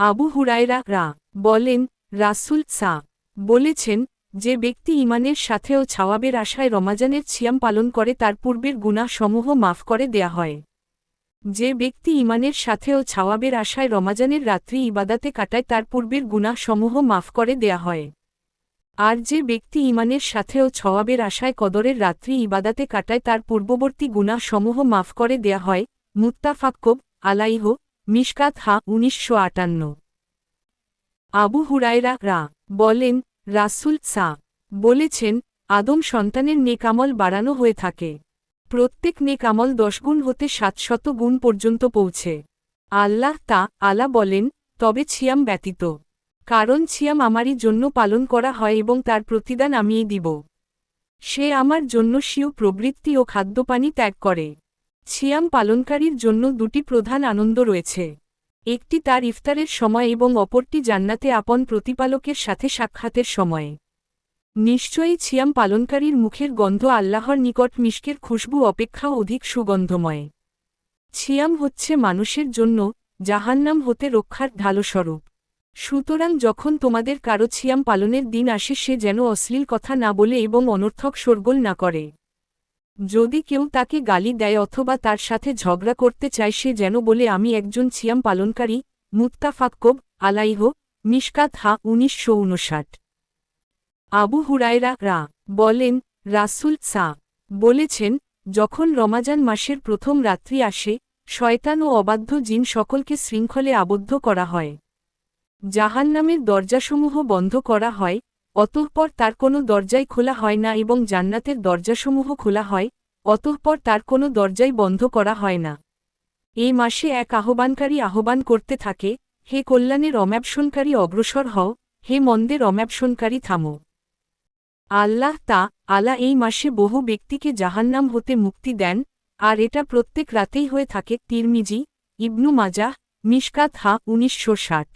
আবু হুরায়রা রা বলেন, রাসুল সা বলেছেন, যে ব্যক্তি ইমানের সাথেও ছাওয়াবের আশায় রমাজানের ছিয়াম পালন করে তার পূর্বের গুনাহ সমূহ মাফ করে দেয়া হয়। যে ব্যক্তি ইমানের সাথেও ছাওয়াবের আশায় রমাজানের রাত্রি ইবাদাতে কাটায় তার পূর্বের গুনাহ সমূহ মাফ করে দেয়া হয়। আর যে ব্যক্তি ইমানের সাথেও ছওয়াবের আশায় কদরের রাত্রি ইবাদাতে কাটায় তার পূর্ববর্তী গুনাহ সমূহ মাফ করে দেয়া হয় মুত্তাফাক্কব আলাইহ মিশকাত হা উনিশশো আটান্ন। আবু হুরায়রা রা বলেন, রাসুল সা বলেছেন, আদম সন্তানের নেকামল বাড়ানো হয়ে থাকে। প্রত্যেক নেকামল দশগুণ হতে সাতশত গুণ পর্যন্ত পৌঁছে। আল্লাহ তা আলা বলেন, তবে ছিয়াম ব্যতীত। কারণ ছিয়াম আমারই জন্য পালন করা হয় এবং তার প্রতিদান আমিই দিব। সে আমার জন্য স্বীয় প্রবৃত্তি ও খাদ্যপানি ত্যাগ করে। ছিয়াম পালনকারীর জন্য দুটি প্রধান আনন্দ রয়েছে। একটি তার ইফতারের সময় এবং অপরটি জান্নাতে আপন প্রতিপালকের সাথে সাক্ষাতের সময়ে। নিশ্চয়ই ছিয়াম পালনকারীর মুখের গন্ধ আল্লাহর নিকট মিষ্কের খুশবু অপেক্ষা অধিক সুগন্ধময়। ছিয়াম হচ্ছে মানুষের জন্য জাহান্নাম হতে রক্ষার ঢালস্বরূপ। সুতরাং যখন তোমাদের কারও ছিয়াম পালনের দিন আসে সে যেন অশ্লীল কথা না বলে এবং অনর্থক শোরগোল না করে। যদি কেউ তাকে গালি দেয় অথবা তার সাথে ঝগড়া করতে চায় সে যেন বলে, আমি একজন ছিয়াম পালনকারী মুত্তাফাক্কব আলাইহ, মিশকাত হা উনিশশো উনষাট। আবু হুরায়রা রা বলেন, রাসুল সা বলেছেন, যখন রমাজান মাসের প্রথম রাত্রি আসে, শয়তান ও অবাধ্য জিন সকলকে শৃঙ্খলে আবদ্ধ করা হয়। জাহান্নামের দরজাসমূহ বন্ধ করা হয় অতঃপর তার কোনো দরজাই খোলা হয় না এবং জান্নাতের দরজাসমূহ খোলা হয়, অতঃপর তার কোনো দরজাই বন্ধ করা হয় না। এই মাসে এক আহ্বানকারী আহ্বান করতে থাকে, হে কল্যাণের অম্যাপসনকারী অগ্রসর হও, হে মন্দের অম্যাপসনকারী থামো। আল্লাহ তা, আলা এই মাসে বহু ব্যক্তিকে জাহান্নাম হতে মুক্তি দেন, আর এটা প্রত্যেক রাতেই হয়ে থাকে তিরমিজি, ইবনু মাজাহ মিশকাত হা উনিশশো ষাট।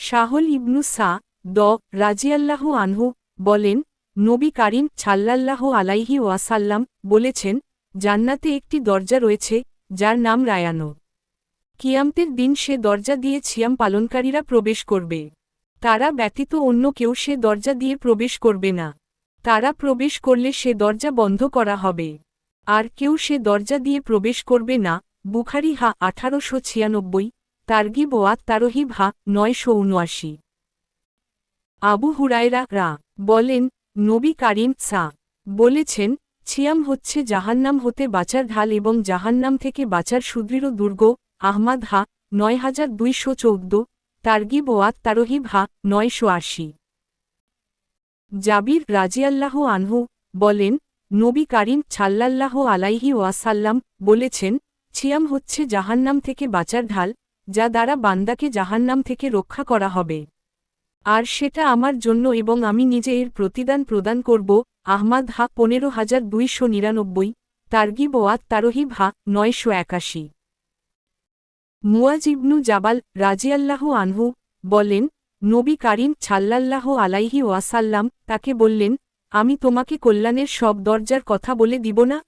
শাহল ইবনু সা দ রাজিয়াল্লাহু আনহু বলেন, নবী কারিম ছাল্লাল্লাহ আলাইহি ওয়াসাল্লাম বলেছেন, জান্নাতে একটি দরজা রয়েছে, যার নাম রায়ানো। কিয়ামতের দিন সে দরজা দিয়ে ছিয়াম পালনকারীরা প্রবেশ করবে। তারা ব্যতীত অন্য কেউ সে দরজা দিয়ে প্রবেশ করবে না। তারা প্রবেশ করলে সে দরজা বন্ধ করা হবে। আর কেউ সে দরজা দিয়ে প্রবেশ করবে না। বুখারি হা আঠারোশো ছিয়ানব্বই তার্গিব ওয়াত তারহিব হা নয়শো উনআশি। আবু হুরায়রা রা বলেন, নবী কারিম সা বলেছেন, ছিয়াম হচ্ছে জাহান্নাম হতে বাঁচার ঢাল এবং জাহান্নাম থেকে বাঁচার সুদৃঢ় দুর্গ, আহমাদ হা নয় হাজার দুইশো চৌদ্দ তার্গিব ওয়াত হা নয়শো আশি। জাবির রাজিয়াল্লাহ আনহু বলেন, নবী কারিম ছাল্লাল্লাহ আলাইহি ওয়াসাল্লাম বলেছেন, ছিয়াম হচ্ছে জাহান্নাম থেকে বাঁচার ঢাল যা দ্বারা বান্দাকে জাহান্নাম থেকে রক্ষা করা হবে। আর সেটা আমার জন্য এবং আমি নিজে এর প্রতিদান প্রদান করব। আহমাদ হা পনেরো হাজার দুইশো নিরানব্বই, তার্গিব ওয়াত তারহিব হা নয়শো একাশি। মুয়াজিবনু জাবাল রাজিয়াল্লাহ আনহু বলেন, নবী কারিম ছাল্লাল্লাহ আলাইহি ওয়াসাল্লাম তাকে বললেন, আমি তোমাকে কল্যাণের সব দরজার কথা বলে দিব না?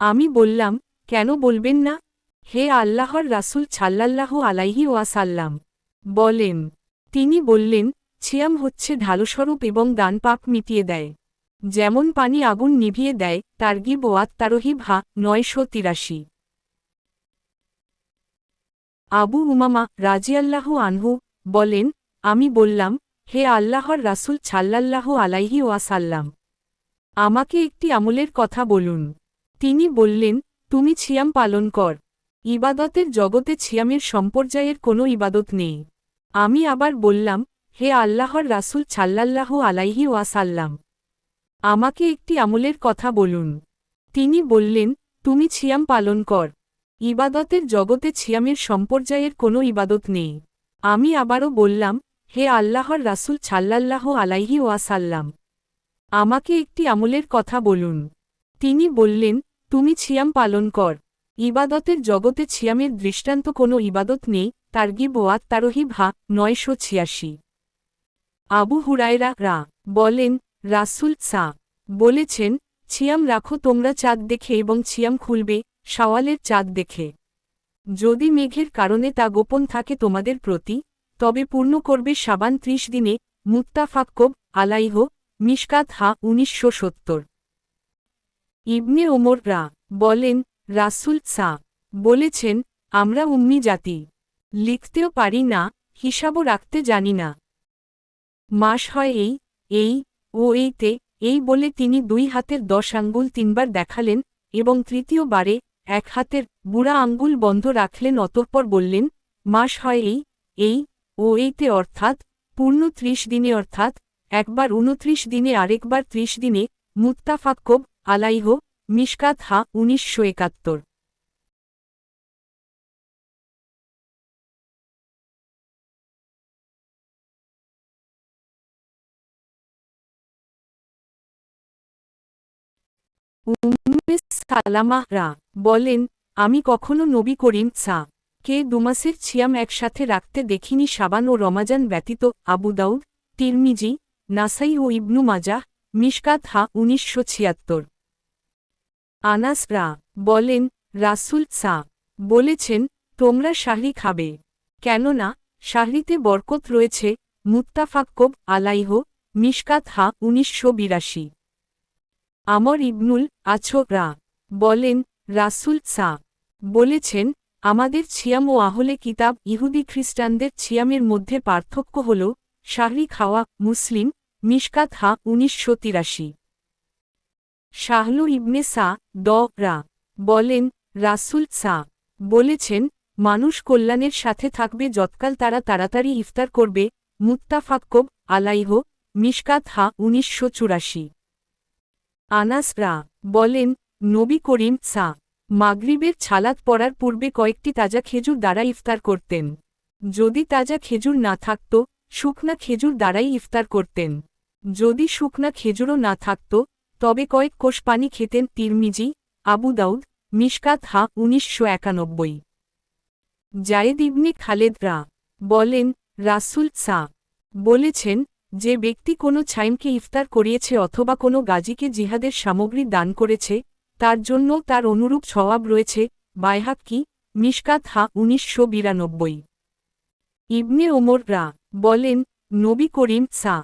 আমি বললাম, কেন বলবেন না? হে আল্লাহর রাসুল ছাল্লাল্লাহ আলাইহি ওয়াসাল্লাম। বলেন, তিনি বললেন, ছিয়াম হচ্ছে ঢালস্বরূপ এবং দান পাপ মিটিয়ে দেয়। যেমন পানি আগুন নিভিয়ে দেয়, তার্গিব ওয়াত তারহিব হা, নয়শো তিরাশি। আবু উমামা রাজিয়াল্লাহু আনহু বলেন, আমি বললাম, হে আল্লাহর রাসুল ছাল্লাল্লাহু আলাইহি ওয়াসাল্লাম, আমাকে একটি আমলের কথা বলুন। তিনি বললেন, তুমি ছিয়াম পালন কর। ইবাদতের জগতে ছিয়ামের সম্পর্যায়ের কোনো ইবাদত নেই। আমি আবার বললাম, হে আল্লাহর রাসুল ছাল্লাল্লাহু আলাইহি ওয়াসাল্লাম, আমাকে একটি আমলের কথা বলুন। তিনি বললেন, তুমি ছিয়াম পালন কর। ইবাদতের জগতে ছিয়ামের সম্পর্যায়ের কোনো ইবাদত নেই। আমি আবারও বললাম, হে আল্লাহর রাসুল ছাল্লাল্লাহ আলাইহি ওয়াসাল্লাম, আমাকে একটি আমলের কথা বলুন। তিনি বললেন, তুমি ছিয়াম পালন কর। ইবাদতের জগতে ছিয়ামের দৃষ্টান্ত কোনো ইবাদত নেই, তার্গিব ওয়াত তারহিব হা নয়শো ছিয়াশি। আবু হুরায়রা রা বলেন, রাসুল সা বলেছেন, ছিয়াম রাখো তোমরা চাঁদ দেখে এবং ছিয়াম খুলবে সাওয়ালের চাঁদ দেখে। যদি মেঘের কারণে তা গোপন থাকে তোমাদের প্রতি, তবে পূর্ণ করবে সাবান ত্রিশ দিনে মুত্তাফাক্কব আলাইহ, মিশকাত হা উনিশশো সত্তর। ইবনে ওমর রা বলেন রাসুল সা বলেছেন, আমরা উম্মি জাতি। লিখতেও পারি না, হিসাবও রাখতে জানি না। মাস হয় এই এই, ও এইতে, এই বলে তিনি দুই হাতের দশ আঙ্গুল তিনবার দেখালেন এবং তৃতীয়বারে এক হাতের বুড়া আঙ্গুল বন্ধ রাখলেন অতঃপর বললেন, মাস হয় এই এই, ও এইতে অর্থাৎ পূর্ণ ত্রিশ দিনে অর্থাৎ একবার উনত্রিশ দিনে আরেকবার ত্রিশ দিনে মুত্তাফাক্কব আলাইহ মিশকাত হা উনিশশো একাত্তর। উম্মে সালামা রা বলেন, আমি কখনো নবী করিম সা কে দুমাসের ছিয়াম একসাথে রাখতে দেখিনি। সাবান ও রমাজান ব্যতীত আবু দাউদ, তিরমিজি, নাসাই ও ইবনু মাজাহ মিশকাত হা উনিশশো ছিয়াত্তর। আনাস রা বলেন, রাসুল সা বলেছেন, তোমরা শাহরি খাবে। কেননা শাহরিতে বরকত রয়েছে, মুত্তাফাক্কব আলাইহ, মিশকাত হা উনিশশো বিরাশি। আমর ইবনুল আছো রা বলেন, রাসুল সা বলেছেন, আমাদের ছিয়াম ও আহলে কিতাব ইহুদি খ্রিস্টানদের ছিয়ামের মধ্যে পার্থক্য হল শাহরি খাওয়া মুসলিম, মিশকাত হা উনিশশো তিরাশি। শাহলু ইবনে সা দ রা বলেন, রাসুল সা বলেছেন, মানুষ কল্যাণের সাথে থাকবে যৎকাল তারা তাড়াতাড়ি ইফতার করবে, মুত্তাফাক্কব আলাইহ, মিশকাত হা উনিশশো চুরাশি। আনাস রা বলেন, নবী করিম সা মাগরিবের ছালাত পড়ার পূর্বে কয়েকটি তাজা খেজুর দ্বারা ইফতার করতেন। যদি তাজা খেজুর না থাকত, শুকনা খেজুর দ্বারাই ইফতার করতেন। যদি শুকনা খেজুরও না থাকত তবে কয়েক কোষ পানি খেতেন তিরমিজি, আবু দাউদ, মিশকাত হা উনিশশো একানব্বই। জায়েদ ইবনে খালেদ রা বলেন, রাসুল সা বলেছেন, যে ব্যক্তি কোনো ছাইমকে ইফতার করিয়েছে অথবা কোনো গাজীকে জিহাদের সামগ্রী দান করেছে, তার জন্য তার অনুরূপ স্বভাব রয়েছে, বাইহাক কি, মিশকাত হা উনিশশো বিরানব্বই। ইবনে ওমর রা বলেন, নবী করিম সা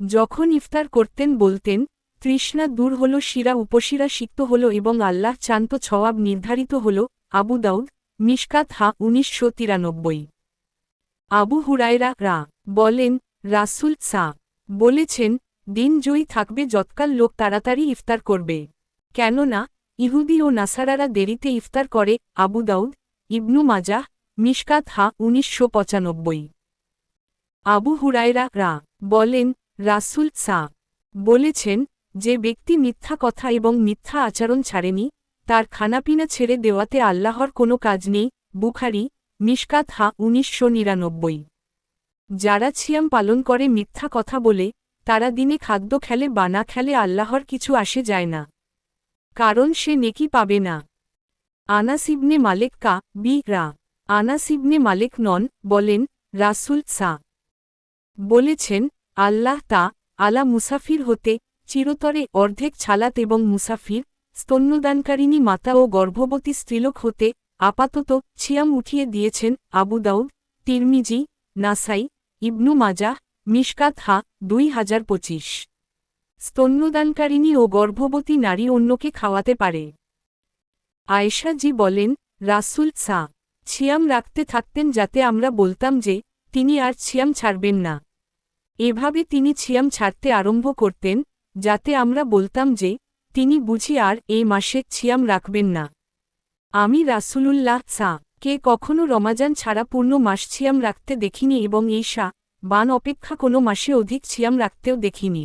যখন ইফতার করতেন বলতেন তৃষ্ণা দূর হল, শিরা উপশিরা সিক্ত হল এবং আল্লাহ চান্ত ছওয়াব নির্ধারিত হল, আবু দাউদ, মিশকাত হা উনিশশো তিরানব্বই। আবু হুরায়রা রা বলেন, রাসুল সা বলেছেন, দিন জয়ী থাকবে যৎকাল লোক তাড়াতাড়ি ইফতার করবে। কেননা, ইহুদি ও নাসারারা দেরিতে ইফতার করে, আবু দাউদ, ইবনু মাজাহ, মিশকাত হা উনিশশো পঁচানব্বই। আবু হুরায়রা রা বলেন, রাসুল সা বলেছেন যে ব্যক্তি মিথ্যা কথা এবং মিথ্যা আচরণ ছাড়েনি, তার খানাপিনা ছেড়ে দেওয়াতে আল্লাহর কোনো কাজ নেই, বুখারি, মিশকাত হা উনিশশো নিরানব্বই। যারা ছিয়াম পালন করে মিথ্যা কথা বলে, তারা দিনে খাদ্য খেলে বা না খেলে আল্লাহর কিছু আসে যায় না। কারণ সে নেকি পাবে না। আনাসিবনে মালেক কা বি রা। আনাসিবনে মালেক নন, বলেন, রাসুল সা। বলেছেন, আল্লাহ তা আলা মুসাফির হতে চিরতরে অর্ধেক ছালাত এবং মুসাফির, স্তন্যদানকারিণী মাতা ও গর্ভবতী স্ত্রীলোক হতে আপাতত ছিয়াম উঠিয়ে দিয়েছেন আবু দাউদ, তিরমিজি, নাসাই, ইবনু মাজা মিশকাত হা, দুই হাজার পঁচিশ। স্তন্যদানকারিণী ও গর্ভবতী নারী অন্যকে খাওয়াতে পারে। আয়েশা জি বলেন, রাসুল সা, ছিয়াম রাখতে থাকতেন যাতে আমরা বলতাম যে, তিনি আর ছিয়াম ছাড়বেন না। এভাবে তিনি ছিয়াম ছাড়তে আরম্ভ করতেন যাতে আমরা বলতাম যে, তিনি বুঝি আর এই মাসে ছিয়াম রাখবেন না। আমি রাসুলুল্লাহ সা, কে কখনো রমাজান ছাড়া পূর্ণ মাস ছিয়াম রাখতে দেখিনি এবং এই সা, বান অপেক্ষা কোনো মাসে অধিক ছিয়াম রাখতেও দেখিনি।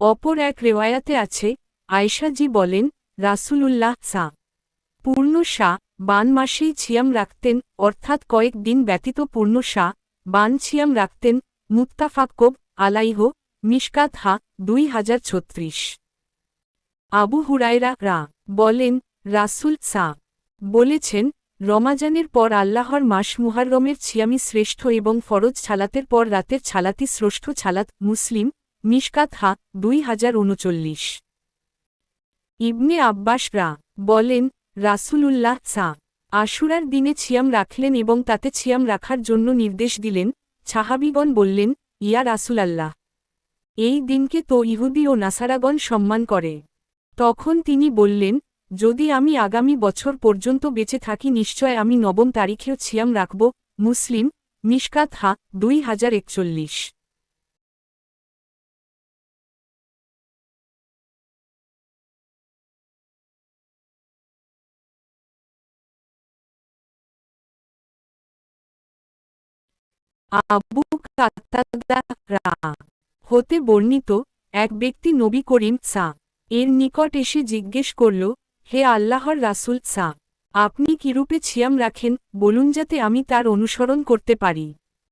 অপর এক রেওয়ায়াতে আছে আয়সাজি বলেন, রাসুলুল্লাহ সা, পূর্ণ সা, বান মাসেই ছিয়াম রাখতেন, অর্থাৎ কয়েক দিন ব্যতীত পূর্ণ সা, বান ছিয়াম রাখতেন, মুত্তাফাক্কব, আলাইহ মিশকাত হা, দুই হাজার ছত্রিশ। আবু হুরায়রা রা বলেন, রাসুল সা বলেছেন, রমাজানের পর আল্লাহর মাস মুহাররমের ছিয়ামি শ্রেষ্ঠ এবং ফরজ ছালাতের পর রাতের ছালাতি শ্রেষ্ঠ ছালাত মুসলিম, মিশকাত হা, দুই হাজার উনচল্লিশ। ইবনে আব্বাস রা বলেন, রাসুলুল্লাহ সা আশুরার দিনে ছিয়াম রাখলেন এবং তাতে ছিয়াম রাখার জন্য নির্দেশ দিলেন ছাহাবিগণ বললেন, ইয়া রাসুলাল্লাহ। এই দিনকে তো ইহুদি ও নাসারাগণ সম্মান করে। তখন তিনি বললেন, যদি আমি আগামী বছর পর্যন্ত বেঁচে থাকি, নিশ্চয় আমি নবম তারিখেও ছিয়াম রাখব, মুসলিম, মিশকাত হা, দুই হাজার একচল্লিশ। আবু কাতাদা রা হতে বর্ণিত এক ব্যক্তি নবী করিম সা। এর নিকট এসে জিজ্ঞেস করল, হে আল্লাহর রাসুল সা, আপনি কিরূপে ছিয়াম রাখেন? বলুন যাতে আমি তার অনুসরণ করতে পারি।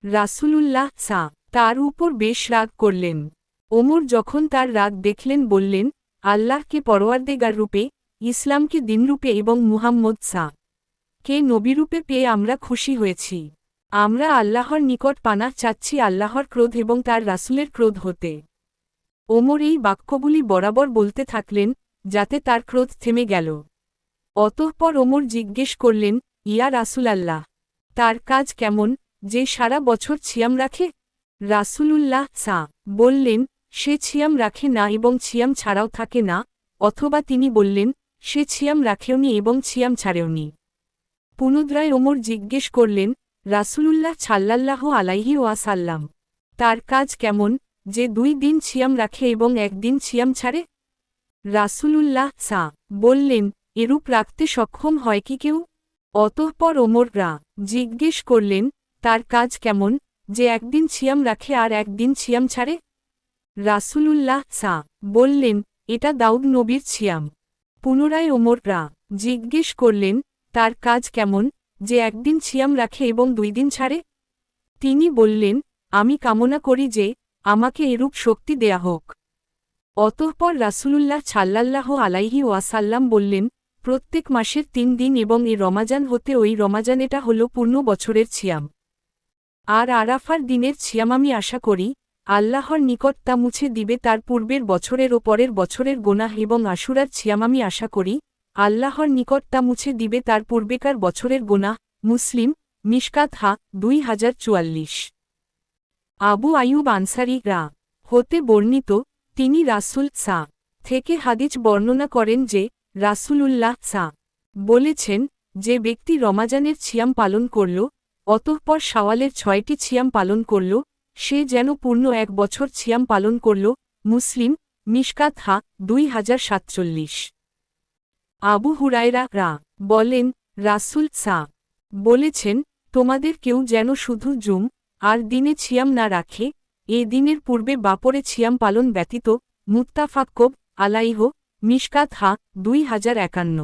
রাসুলুল্লাহ সা তার উপর বেশ রাগ করলেন। ওমর যখন তার রাগ দেখলেন, বললেন আল্লাহকে পরওয়ারদেগার রূপে, ইসলামকে দিনরূপে এবং মুহাম্মদ সা কে নবীরূপে পেয়ে আমরা খুশি হয়েছি। আমরা আল্লাহর নিকট পানা চাচ্ছি আল্লাহর ক্রোধ এবং তার রাসুলের ক্রোধ হতে। ওমর এই বাক্যগুলি বরাবর বলতে থাকলেন, যাতে তার ক্রোধ থেমে গেল। অতঃপর ওমর জিজ্ঞেস করলেন, ইয়া রাসুল আল্লাহ তার কাজ কেমন, যে সারা বছর ছিয়াম রাখে? রাসুলুল্লাহ সা, বললেন, সে ছিয়াম রাখে না এবং ছিয়াম ছাড়াও থাকে না, অথবা তিনি বললেন, সে ছিয়াম রাখেওনি এবং ছিয়াম ছাড়েওনি। পুনদ্রায় ওমর জিজ্ঞেস করলেন রাসুলুল্লাহ ছাল্লাল্লাহ আলাইহি ওয়াসাল্লাম, তার কাজ কেমন? যে দুই দিন ছিয়াম রাখে এবং একদিন ছিয়াম ছাড়ে? রাসুলুল্লাহ সা, বললেন, এরূপ রাখতে সক্ষম হয় কি কেউ? অতঃপর ওমর রা জিজ্ঞেস করলেন, তার কাজ কেমন? যে একদিন ছিয়াম রাখে আর একদিন ছিয়াম ছাড়ে? রাসুলুল্লাহ সা, বললেন, এটা দাউদ নবীর ছিয়াম পুনরায় ওমর রা জিজ্ঞেস করলেন, তার কাজ কেমন? যে একদিন ছিয়াম রাখে এবং দুই দিন ছাড়ে? তিনি বললেন, আমি কামনা করি যে, আমাকে এরূপ শক্তি দেয়া হোক। অতঃপর রাসুলুল্লাহ ছাল্লাল্লাহ আলাইহি ওয়াসাল্লাম বললেন, প্রত্যেক মাসের তিন দিন এবং এই রমাজান হতে ওই রমাজান এটা হল পূর্ণ বছরের ছিয়াম। আর আরাফার দিনের ছিয়াম আমি আশা করি, আল্লাহর নিকট তা মুছে দিবে তার পূর্বের বছরের ও পরের বছরের গোনাহ এবং আশুরার ছিয়াম আমি আশা করি আল্লাহর নিকট তা মুছে দিবে তার পূর্বেকার বছরের গোনাহ মুসলিম, মিশকাত হা, দুই হাজার চুয়াল্লিশ। আবু আয়ুব আনসারি রা হতে বর্ণিত, তিনি রাসুল সা থেকে হাদিজ বর্ণনা করেন যে, রাসুলুল্লাহ সা বলেছেন যে, ব্যক্তি রমাজানের ছিয়াম পালন করল, অতঃপর সাওয়ালের ছয়টি ছিয়াম পালন করল, সে যেন পূর্ণ এক বছর ছিয়াম পালন করল। মুসলিম, মিশকাত হা, দুই হাজার সাতচল্লিশ। আবু হুরায়রা রা বলেন, রাসুল সা বলেছেন, তোমাদের কেউ যেন শুধু জুম আর দিনে ছিয়াম না রাখে, এ দিনের পূর্বে বাপরে ছিয়াম পালন ব্যতীত মুত্তাফাক্কব আলাইহ মিশকাত হা দুই হাজার একান্ন।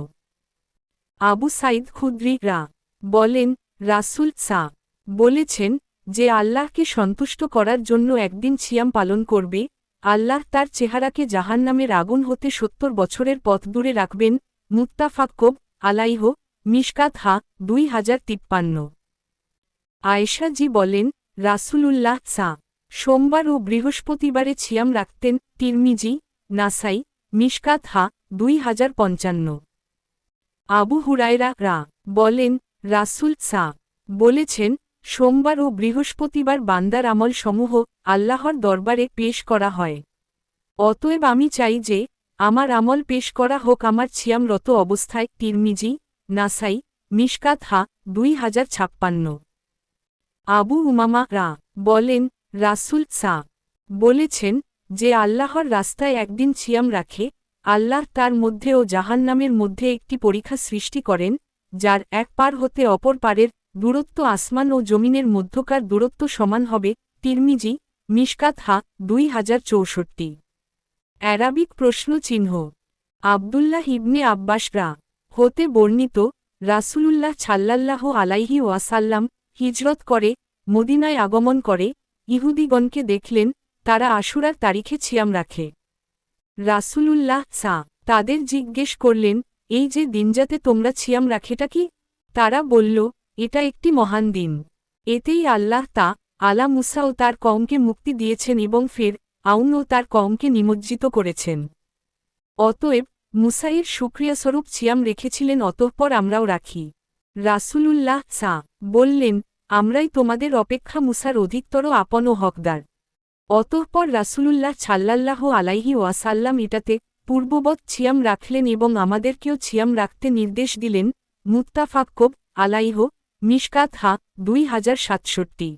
আবু সাইদ খুদ্রি রা বলেন, রাসুল সা বলেছেন যে আল্লাহকে সন্তুষ্ট করার জন্য একদিন ছিয়াম পালন করবে, আল্লাহ তার চেহারাকে জাহান্নামের আগুন হতে সত্তর বছরের পথ দূরে রাখবেন মুত্তাফাক্কব আলাইহ মিশকাত হা দুই হাজার তিপ্পান্ন। আয়েশা জি বলেন, রাসুলুল্লাহ সা সোমবার ও বৃহস্পতিবারে ছিয়াম রাখতেন তিরমিজি, নাসাই, মিশকাত হা দুই হাজার পঞ্চান্ন। আবু হুরায়রা রা বলেন, রাসুল সা বলেছেন, সোমবার ও বৃহস্পতিবার বান্দার আমল সমূহ আল্লাহর দরবারে পেশ করা হয়। অতএব আমি চাই যে আমার আমল পেশ করা হোক আমার ছিয়ামরত অবস্থায় তিরমিজি, নাসাই, মিশকাত হা, দুই হাজার ছাপ্পান্ন। আবু উমামা রা বলেন, রাসুল সা বলেছেন যে আল্লাহর রাস্তায় একদিন ছিয়াম রাখে, আল্লাহ তার মধ্যে ও জাহান্নামের মধ্যে একটি পরীক্ষা সৃষ্টি করেন, যার এক পার হতে অপর পারের দূরত্ব আসমান ও জমিনের মধ্যকার দূরত্ব সমান হবে, তিরমিজি, মিশকাত হা, দুই হাজার চৌষট্টি। অ্যারাবিক প্রশ্ন চিহ্ন আবদুল্লাহ ইবনে আব্বাস রা, হতে বর্ণিত, রাসুলুল্লাহ ছাল্লাল্লাহ আলাইহি ওয়াসাল্লাম হিজরত করে, মদিনায় আগমন করে, ইহুদিগণকে দেখলেন, তারা আশুরার তারিখে ছিয়াম রাখে। রাসুলুল্লাহ সা, তাদের জিজ্ঞেস করলেন, এই যে দিনজাতে তোমরা ছিয়াম রাখেটা কি? তারা বলল, এটা একটি মহান দিন। এতেই আল্লাহ তা, আলা মুসা ও তার কমকে মুক্তি দিয়েছেন এবং ফের আউন ও তার কমকে নিমজ্জিত করেছেন। অতএব মুসাইর সুক্রিয়াস্বরূপ ছিয়াম রেখেছিলেন, অতঃপর আমরাও রাখি। রাসূলুল্লাহ সা বললেন, আমরাই তোমাদের অপেক্ষা মুসার অধিকতর আপন ও হকদার। অতঃপর রাসূলুল্লাহ ছাল্লাল্লাহ আলাইহি ওয়াসাল্লাম এটাতে পূর্ববৎ ছিয়াম রাখলেন এবং আমাদেরকেও ছিয়াম রাখতে নির্দেশ দিলেন, মুত্তাফাক্কব আলাইহ মিশকাত হা দুই হাজার সাতষট্টি।